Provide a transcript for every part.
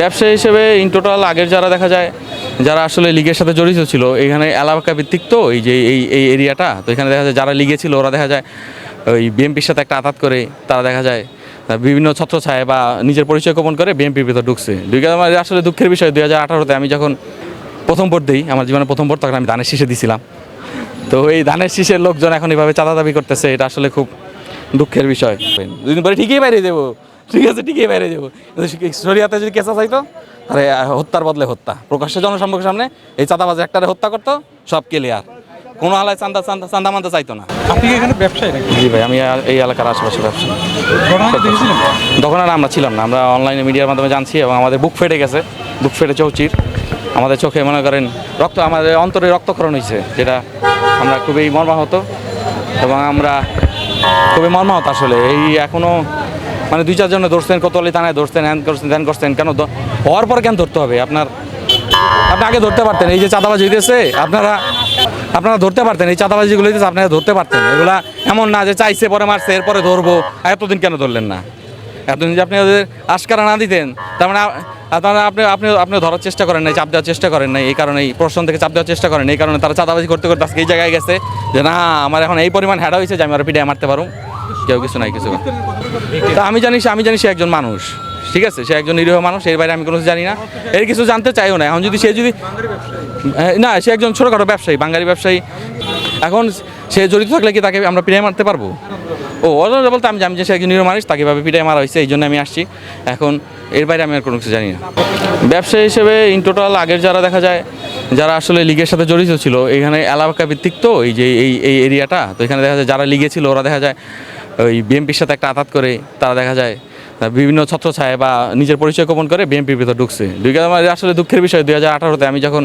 ব্যবসা হিসেবে in total আগের যারা দেখা যায়, যারা আসলে লিগের সাথে জড়িত ছিল, এখানে এলাকা ভিত্তিক তো, এই যে এই এই এরিয়াটা তো এখানে দেখা যায় যারা লিগে ছিল, ওরা দেখা যায় ওই বিএমপির সাথে একটা আঘাত করে, তারা দেখা যায় বিভিন্ন ছত্রছায় বা নিজের পরিচয় গোপন করে বিএমপির ভিতরে ঢুকছে। দুই আসলে দুঃখের বিষয়, দুই হাজার আঠারোতে আমি যখন প্রথম ভোট দিই, আমার জীবনে প্রথম ভোট, তখন আমি ধানের শীষে দিছিলাম। তো এই ধানের শীষের লোকজন এখন এভাবে চাঁদা দাবি করতেছে, এটা আসলে খুব দুঃখের বিষয়। দুদিন পরে ঠিকই বাইরে দেবো ঠিক আছে ঠিকই বাইরে দেবো শরিয়াতে যদি কেসা চাইতো আরে হত্যার বদলে হত্যা। প্রকাশ্যে জনসম্মুখের সামনে এই চাঁদাবাজ একটারে হত্যা করতো সব ক্লিয়ার কোনো আলায় চান্দা চান্দা চান্দা মান্দা চাইতো না। আপনি কি এখানে ব্যবসায়ী নাকি? জি ভাই আমি এই এলাকার আশেপাশে ব্যবসা ঘটনাটা তখন আর আমরা ছিলাম না। আমরা অনলাইনে মিডিয়ার মাধ্যমে জানছি এবং আমাদের বুক ফেটে গেছে। বুক ফেটে চৌচির। আমাদের চোখে মনে করেন রক্ত আমাদের অন্তরে রক্তক্ষরণ হয়েছে যেটা আমরা খুবই মর্মাহত। এবং আমরা খুবই মর্মাহত আসলে। এই এখনও মানে দুই চারজনে ধরছেন, কোতোয়ালি থানায় ধরছেন, হ্যান করছেন, ধ্যান করছেন, কেন হওয়ার পর কেন ধরতে হবে? আপনার আপনি আগে ধরতে পারতেন, এই যে চাঁদাবাজি হইতেছে, আপনারা আপনারা ধরতে পারতেন, এই চাঁদাবাজিগুলো হইতেছে, আপনারা ধরতে পারতেন। এগুলা এমন না যে চাইছে, পরে মারছে, এরপরে ধরবো এতদিন কেন ধরলেন না? এতদিন যে আপনি ওদের আশকারা না দিতেন, তার মানে আ- আপনারা আপনি আপনি আপনি ধরার চেষ্টা করেন নাই, চাপ দেওয়ার চেষ্টা করেন নাই, এই কারণে, এই প্রশ্ন থেকে চাপ দেওয়ার চেষ্টা করেন এই কারণে তারা চাঁদাবাজি করতে করতে আজকে এই জায়গায় গেছে, যে না, আমার এখন এই পরিমাণ হেডা হয়েছে যে আমি আর পিডিয়ে মারতে পারুম। কেউ কিছু নাই, কিছু। তা আমি জানি সে- আমি জানি সে একজন মানুষ। ঠিক আছে? সে একজন নিরীহ মানুষ এর বাইরে আমি কোনো জানি না। এর কিছু জানতে চাইও না। এখন যদি সে যদি এ, না সে একজন ছোটোখাটো ব্যবসায়ী বাঙালি ব্যবসায়ী। এখন সে জড়িত থাকলে কি তাকে আমরা পিড়াই মারতে পারব? ও অজয় বলতে আমি জানি যে সে একজন নিরীহ মানুষ তাকে ভাবে পিড়াই মারা হয়েছে এই জন্য আমি আসছি। এখন এর বাইরে আমি আর কোনো কিছু জানি না। ব্যবসায়ী হিসেবে ইন টোটাল আগের যারা দেখা যায় যারা আসলে লিগের সাথে জড়িত ছিল এখানে এলাকা ভিত্তিক তো এই যে এই এই এরিয়াটা তো এখানে দেখা যায় যারা লিগে ছিল ওরা দেখা যায় ওই বিএমপির সাথে একটা আঘাত করে তারা দেখা যায় বিভিন্ন ছত্র ছত্রছায় বা নিজের পরিচয় গোপন করে বিএনপির ভিতরে ঢুকছে। দুই আমার আসলে দুঃখের বিষয়, দুই হাজার আঠারোতে আমি যখন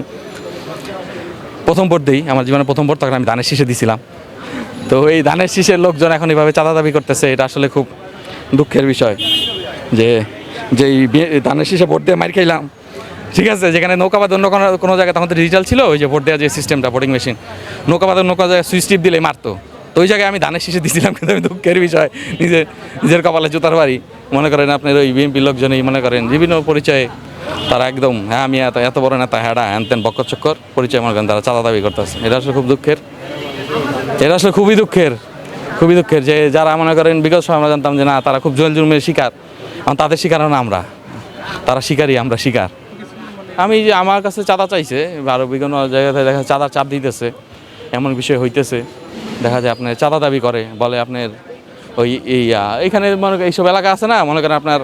প্রথম ভোট দিই, আমার জীবনে প্রথম ভোট, তখন আমি ধানের শীষে দিছিলাম। তো এই ধানের শীষের লোকজন এখন এভাবে চাঁদা দাবি করতেছে, এটা আসলে খুব দুঃখের বিষয় যে যে ধানের শীষে ভোট দিয়ে মার খাইলাম। ঠিক আছে, যেখানে নৌকা বাদ অন্য কোনো কোনো জায়গায় তখন তো ডিজিটাল ছিল, ওই যে ভোট দেওয়ার যে সিস্টেমটা ভোটিং মেশিন নৌকা বা নৌকা জায়গায় সুইচ টিপ দিলে মারতো। ওই জায়গায় আমি ধানের শীষে দিছিলাম, কিন্তু আমি দুঃখের বিষয়। নিজের নিজের কপালে জুতার বাড়ি। মনে করেন আপনার ওই বিএনপি লোকজনই মনে করেন, বিভিন্ন পরিচয়ে তারা একদম হ্যাঁ আমি এত এত বড় নেতা হ্যাঁ হ্যান তেন বক্কর পরিচয় মনে করেন তারা চাঁদা দাবি করতেছে। এটা আসলে খুব দুঃখের। এটা আসলে খুবই দুঃখের। খুবই দুঃখের যে যারা মনে করেন, বিগত সময় আমরা জানতাম যে না, তারা খুব জল জুলমের শিকার। এখন তাদের শিকার না আমরা। তারা শিকারই, আমরা শিকার। আমি যে আমার কাছে চাঁদা চাইছে আরও বিভিন্ন জায়গাতে দেখা চাঁদা চাপ দিতেছে, এমন বিষয় হইতেছে। দেখা যায় আপনার চাঁদা দাবি করে বলে আপনার ওই এই আহ, এইখানে মনে করেন এইসব এলাকা আছে না মনে করেন আপনার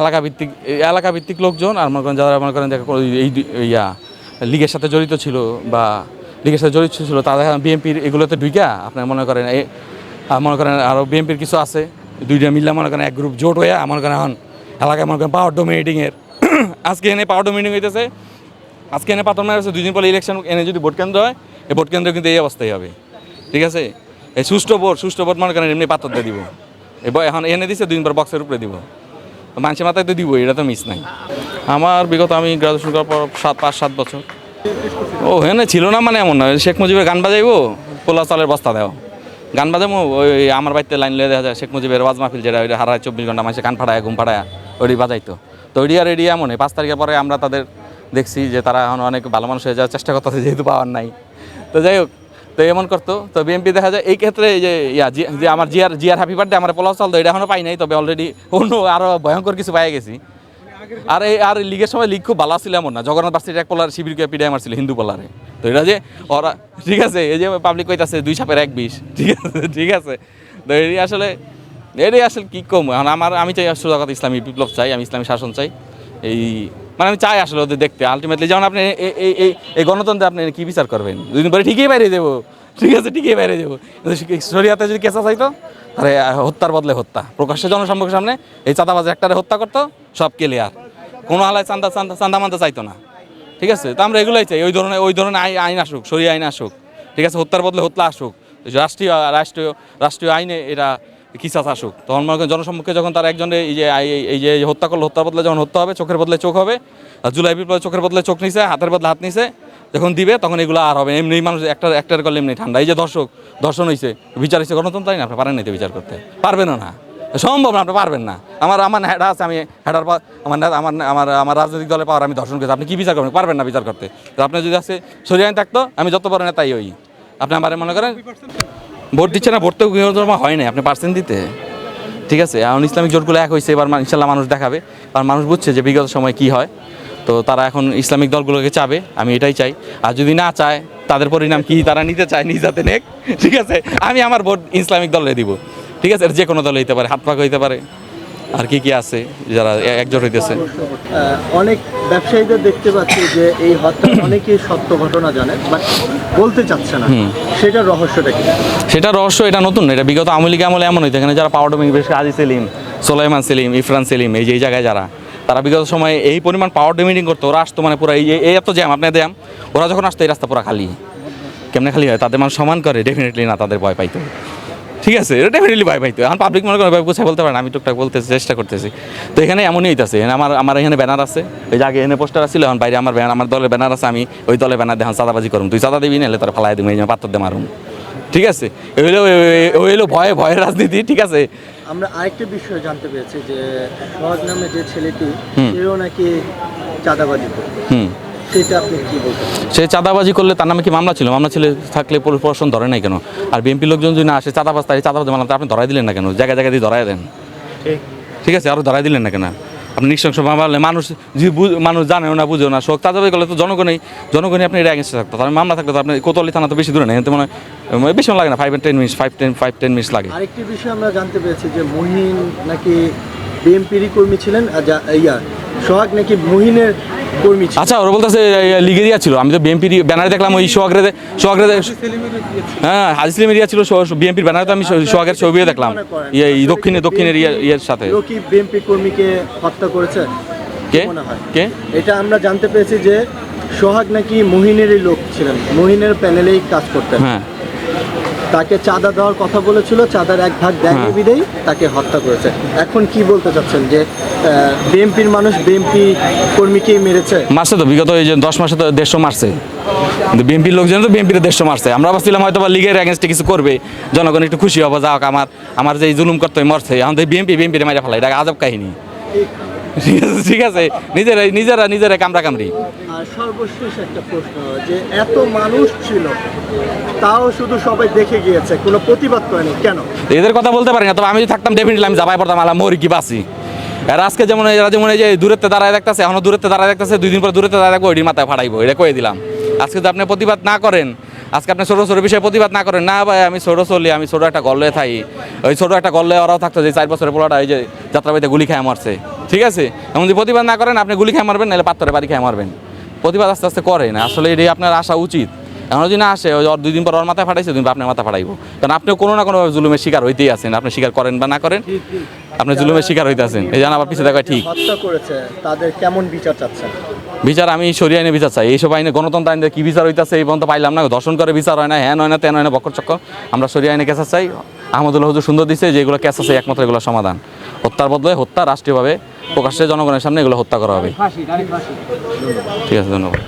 এলাকা ভিত্তিক এলাকা ভিত্তিক লোকজন আর মনে করেন যারা মনে করেন দেখা এই ইয়া লিগের সাথে জড়িত ছিল বা লিগের সাথে জড়িত ছিল তাদের বিএনপির এগুলোতে ঢুইকা আপনার মনে করেন এই মনে করেন আরও বিএনপির কিছু আছে দুইটা মিললে মনে করেন এক গ্রুপ জোট হয়ে মনে করেন এখন এলাকায় মনে করেন পাওয়ার ডোমিনেটিংয়ের আজকে এনে পাওয়ার ডোমিনেটিং হইতেছে আজকে এনে পাথর মারা দুই দিন পরে ইলেকশন এনে যদি ভোট কেন্দ্র হয় এই ভোট কেন্দ্র কিন্তু এই অবস্থায় হবে। ঠিক আছে? এই সুষ্ঠু ভোট সুষ্ঠু ভোট মনে করেন এমনি পাথর দিয়ে দিব। এবার এখন এনে দিছে, দুই বক্সের উপরে দিব। মানুষের মাথায় তো দিব এটা তো মিস নাই। আমার বিগত আমি গ্রাজুয়েশন করার পর সাত, পাঁচ, সাত বছর। ও হেনে ছিল না মানে এমন না। শেখ মুজিবের গান বাজাইবো, পোলা চালের বস্তা দেও। গান বাজাবো ওই আমার বাড়িতে লাইন লিয়ে দেখা যায়, শেখ মুজিবের ওয়াজ মাহফিল যেটা, ওইটা হারায় চব্বিশ ঘণ্টা মাসে কান ফাড়ায় ঘুম ফাড়ায় ওইটি বাজাইতো। তো ওইটি আর এটি এমনই। পাঁচ তারিখের পরে আমরা তাদের দেখছি যে তারা এখন অনেক ভালো মানুষ হয়ে যাওয়ার চেষ্টা করতেছে, যেহেতু পাওয়ার নাই। তো যাই হোক তো এমন করতো। তো বিএনপি দেখা যায়, এই ক্ষেত্রে যে, ইয়া যে আমার জিয়ার জিয়ার হ্যাপি বার্থডে আমার পোলাও চাল তো এটা এখনও পাই নাই, তবে অলরেডি অন্য আরও ভয়ঙ্কর কিছু পাই গেছি। আর এই, আর লিগের সময় লিগ খুব ভালো ছিল এমন না, জগন্নাথ ভার্সিটির এক পোলার শিবিরকে পিড়াই মারছিল, হিন্দু পোলারে তো এটা যে, ওরা, ঠিক আছে, এই যে পাবলিক কইতাছে, দুই সাপের এক বিষ, ঠিক আছে ঠিক আছে। তো এটি আসলে এটাই আসলে কী কম? এখন আমার, আমি চাই সুজাগত ইসলামী বিপ্লব চাই, আমি ইসলামী শাসন চাই। এই মানে আমি চাই আসলে ওদের দেখতে। আলটিমেটলি যেমন আপনি এই- এই এই গণতন্ত্রে আপনি কি বিচার করবেন? দুদিন পরে ঠিকই বাইরে দেবো ঠিক আছে, ঠিকই বাইরে দেবো শরিয়াতে যদি কেসা চাইতো আরে হত্যার বদলে হত্যা। প্রকাশ্যে জনসম্মুখের সামনে এই চাঁদাবাজ একটারে হত্যা করতো, সব ক্লিয়ার কোনো আলায় চান্দা চান্দা চান্দা মান্দা চাইতো না। ঠিক আছে? তো আমরা এগুলোই চাই। ওই ধরনের ওই ধরনের আইন আসুক সরিয়ে আইন আসুক। ঠিক আছে? হত্যার বদলে হত্যা আসুক। রাষ্ট্রীয় রাষ্ট্রীয় রাষ্ট্রীয় আইনে এটা কিসাস আসুক? তখন মনে করেন জনসম্মুখে যখন তার একজনের এই যে, এই- যে হত্যা করল, হত্যার বদলে যখন হত্যা হবে, চোখের বদলে চোখ হবে, আর জুলাই বিপ্লবে চোখের বদলে চোখ নিছে, হাতের বদলে হাত নিছে, যখন দিবে তখন এগুলো আর হবে এমনি মানুষ একটা একটার করলে এমনি ঠান্ডা। এই যে দর্শক, দর্শন হয়েছে বিচার হয়েছে গণতন্ত্র তাই না, আপনি পারেন না বিচার করতে? পারবেন না। সম্ভব না, আপনি পারবেন না। আমার আমার হেডা আছে, আমি হেডার আমার আমার আমার আমার রাজনৈতিক দলে পাওয়ার আমি দর্শন করেছি। আপনি কি বিচার করবেন? পারবেন না বিচার করতে। আপনি যদি আছে, সরিয়ে থাকতো, আমি যত বড় নেতাই ওই আপনি আমার মনে করেন? ভোট দিচ্ছে না, ভোট তো গৃহধর্ম হয় না আপনি পার্সেন্ট দিতে। ঠিক আছে, এখন ইসলামিক জোটগুলো এক হয়েছে এবার ইনশাল্লাহ মানুষ দেখাবে। আর মানুষ বুঝছে যে বিগত সময় কি হয়। তো তারা এখন ইসলামিক দলগুলোকে চাবে, আমি এটাই চাই। আর যদি না চায়, তাদের পরিণাম কি তারা নিতে চায়, নিজ হাতে নেক। ঠিক আছে, আমি আমার ভোট ইসলামিক দলে দিব। ঠিক আছে যে কোনো দলে হইতে পারে, হাত পাক হইতে পারে। আর কি কি আছে যারা একজোট হইতেছে? অনেক ব্যবসায়ীদের দেখতে পাচ্ছি যে এই হত্যা অনেকেই সত্য ঘটনা জানে বাট বলতে চাচ্ছে না। সেটার রহস্যটা কি? সেটা রহস্য এটা নতুন না, এটা বিগত আওয়ামী লীগ আমলে এমন হইতো এখানে যারা পাওয়ার ডোমিং বেশ আজি সেলিম সোলাইমান সেলিম ইফরান সেলিম এই যে এই জায়গায় যারা তারা বিগত সময়ে এই পরিমাণ পাওয়ার ডোমিনিং করতো। ওরা আসতো মানে পুরো এই এত জ্যাম আপনার জ্যাম ওরা যখন আসতো এই রাস্তা পুরো খালি। কেমনে খালি হয়? তাদের মানুষ সমান করে ডেফিনেটলি না তাদের ভয় পাইতো। ঠিক আছে এটা ডেফিনেটলি ভাই পাইতো এখন পাবলিক মনে করে গুছাই বলতে পারেন আমি টুকটাক বলতে চেষ্টা করতেছি। তো এখানে এমনই হইতাছে আমার আমার এখানে ব্যানার আছে। ওই যে আগে এখানে পোস্টার আছিল এখন বাইরে আমার ব্যানার আমার দলের ব্যানার আছে আমি ওই দলের ব্যানার দেখান চাঁদাবাজি করুন তুই চাঁদা দিবি নাহলে তার ফালাই দিবি এই পাত্র দিয়ে মারুন ঠিক আছে? ওই হলো ওই হলো ভয়ে ভয়ের রাজনীতি ঠিক আছে? আমরা আরেকটা বিষয় জানতে পেরেছি যে সোহাগ নামে যে ছেলেটি। সেও নাকি চাঁদাবাজি করে। হুম। সেটা আপনি কি বলতে সে চাঁদাবাজি করলে তার নামে কি মামলা ছিল? মামলা ছিল থাকলে পুলিশ প্রশাসন ধরে নাই কেন? আর বিএনপি লোকজন যদি না আসে চাঁদাবাজ তাই চাঁদাবাজ মামলা আপনি ধরাই দিলেন না কেন? জায়গায় জায়গায় দিয়ে ধরাই দেন। ঠিক আছে আরও ধরাই দিলেন না কেন? আপনি নৃশংস মামলা মানুষ মানুষ জানেও না বুঝেও না শোক চাঁদাবাজি করলে তো জনগণই জনগণই আপনি এটা এগেন্সে থাকতো। তার মামলা থাকতো তো আপনি কোতলি থানা তো বেশি দূরে নেই মনে বেশি লাগে না five ten minutes five ten five ten minutes লাগে। আরেকটি বিষয় আমরা জানতে পেরেছি যে মহিন নাকি বিএনপিরই কর্মী ছিলেন ইয়া সোহাগ নাকি মহিনের কর্মী আচ্ছা ওরা বলতেছে লিগেরিয়া ছিল। আমি তো বিএনপির ব্যানারে দেখলাম ওই সোহাগরে সোহাগরে হ্যাঁ হাজিসলিম এরিয়া ছিল বিএনপির ব্যানারে তো আমি সোহাগের ছবিও দেখলাম। ইয়ে এই দক্ষিণে দক্ষিণের ইয়ে ইয়ের সাথে। বিএনপি কর্মীকে হত্যা করেছে? কে কে? এটা আমরা জানতে পেরেছি যে সোহাগ নাকি মহিনেরই লোক ছিলেন। মহিনের প্যানেলেই কাজ করতেন। হ্যাঁ। তাকে চাঁদা দেওয়ার কথা বলেছিল চাঁদার এক ভাগ দেয়নি হ্যাঁ। বিদেই তাকে হত্যা করেছে। এখন কি বলতে চাচ্ছেন যে বিএনপির মানুষ বিএনপি কর্মীকেই মেরেছে? মারছে তো বিগত এই যে দশ মাসে তো দেড়শো মারছে। কিন্তু বিএনপির লোকজন তো বিএনপির দেড়শো মারছে। আমরা ভাবছিলাম হয়তো বা লিগের অ্যাগেনস্টে কিছু করবে জনগণ একটু খুশি হবে যাক আমার আমার যে জুলুম করতে মরছে। এখন তো বিএনপি বিএনপির মাইরা ফেলা এটা আজব কাহিনী। ঠিক আছে ঠিক আছে। নিজেরা নিজেরা নিজেরা কামড়া কামড়ি। সর্বশেষ একটা প্রশ্ন যে এত মানুষ ছিল তাও শুধু সবাই দেখে গিয়েছে কোনো প্রতিবাদ করেনি কেন? এদের কথা বলতে পারি না তবে আমি যদি থাকতাম ডেফিনেটলি আমি যাবাই পড়তাম আলা মরি কি বাসি আর আজকে যেমন এরা যেমন এই যে দূরত্বে দাঁড়ায় দেখতেছে এখনও দূরত্বে দাঁড়ায় দেখতেছে দুই দিন পর দূরত্বে দাঁড়ায় দেখব ওইটির মাথায় ফাড়াইবো এটা কয়ে দিলাম। আজকে যদি আপনি প্রতিবাদ না করেন আজকে আপনি ছোটো ছোটো বিষয়ে প্রতিবাদ না করেন না ভাই আমি ছোটো চলি আমি ছোটো একটা গল্লে থাকি ওই ছোটো একটা গল্লে ওরাও থাকতো যে চার বছরের পোলাটা এই যে যাত্রাবাড়িতে গুলি খেয়ে মারছে। ঠিক আছে? এমন যদি প্রতিবাদ না করেন আপনি গুলি খেয়ে মারবেন নাহলে পাত্তরে বাড়ি খেয়ে মারবেন। প্রতিবাদ আস্তে আস্তে করেন। আসলে এটাই আপনার আসা উচিত। এখন যদি না আসে ওর দুই দিন পর ওর মাথায় ফাটাইছে দুদিন আপনার মাথা ফাটাইবো। কারণ আপনি কোনো না কোনোভাবে জুলুমের শিকার হইতেই আছেন। আপনি স্বীকার করেন বা না করেন আপনি জুলুমের শিকার হইতে আছেন এই জানা আবার পিছিয়ে দেখা ঠিক। করেছে তাদের কেমন বিচার চাচ্ছেন? বিচার আমি সরিয়ে আইনে বিচার চাই। এইসব আইনে গণতন্ত্র আইনে কি বিচার হইতেছে এই পর্যন্ত পাইলাম না। ধর্ষণ করে বিচার হয় না হ্যান হয় না তেন হয় না বকর চক্কর। আমরা সরিয়ে আইনে কেসা চাই। আহমদুল্লাহ হুজুর সুন্দর দিছে যে এগুলো কেস আছে একমাত্র এগুলো সমাধান। হত্যার বদলে হত্যা রাষ্ট্রীয়ভাবে প্রকাশ্যে জনগণের সামনে এগুলো হত্যা করা হবে। ঠিক আছে ধন্যবাদ।